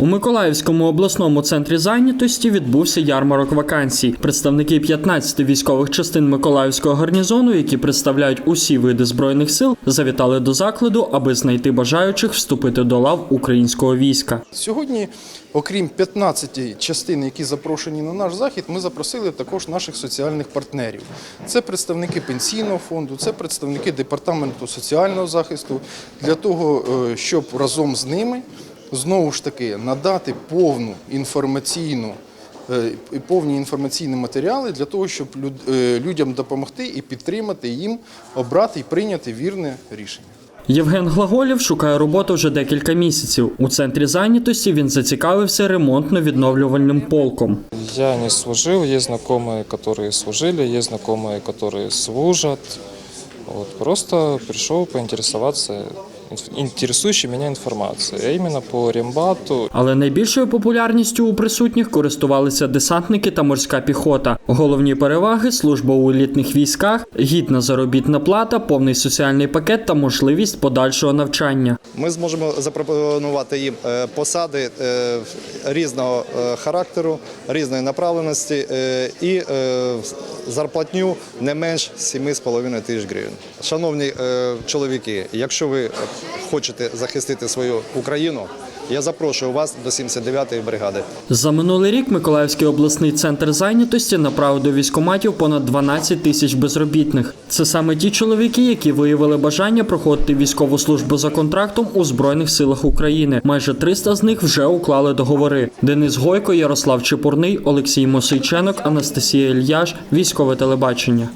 У Миколаївському обласному центрі зайнятості відбувся ярмарок вакансій. Представники 15 військових частин Миколаївського гарнізону, які представляють усі види збройних сил, завітали до закладу, аби знайти бажаючих вступити до лав українського війська. Сьогодні, окрім 15 частин, які запрошені на наш захід, ми запросили також наших соціальних партнерів. Це представники пенсійного фонду, це представники департаменту соціального захисту, для того, е, щоб разом з ними знову ж таки надати повну інформаційну. е, і Повні інформаційні матеріали для того, щоб люд- е, людям допомогти і підтримати їм обрати і прийняти вірне рішення. Євген Глаголєв шукає роботу вже декілька місяців. У центрі зайнятості він зацікавився ремонтно-відновлювальним полком. Я не служил, есть знакомые, которые служили, есть знакомые, которые служат. Вот, просто пришел поинтересоваться интересующей меня информацией, а именно по рембату Але найбільшою популярністю у присутніх користувалися десантники та морська піхота. Головні переваги служба у елітних військах, гідна заробітна плата, повний соціальний пакет та можливість подальшого навчання. Ми зможемо запропонувати їм е, посади е, різного е, характеру, різної направленості і зарплатню не менш 7,5 тисяч гривень. Шановні чоловіки, якщо ви хочете захистити свою Україну, я запрошую вас до 79-ї бригади. За минулий рік Миколаївський обласний центр зайнятості направив до військоматів понад 12 тисяч безробітних. Це саме ті чоловіки, які виявили бажання проходити військову службу за контрактом у Збройних силах України. Майже 300 з них вже уклали договори. Денис Гойко, Ярослав Чепурний, Олексій Мосейченок, Анастасія Ільяш, військове телебачення.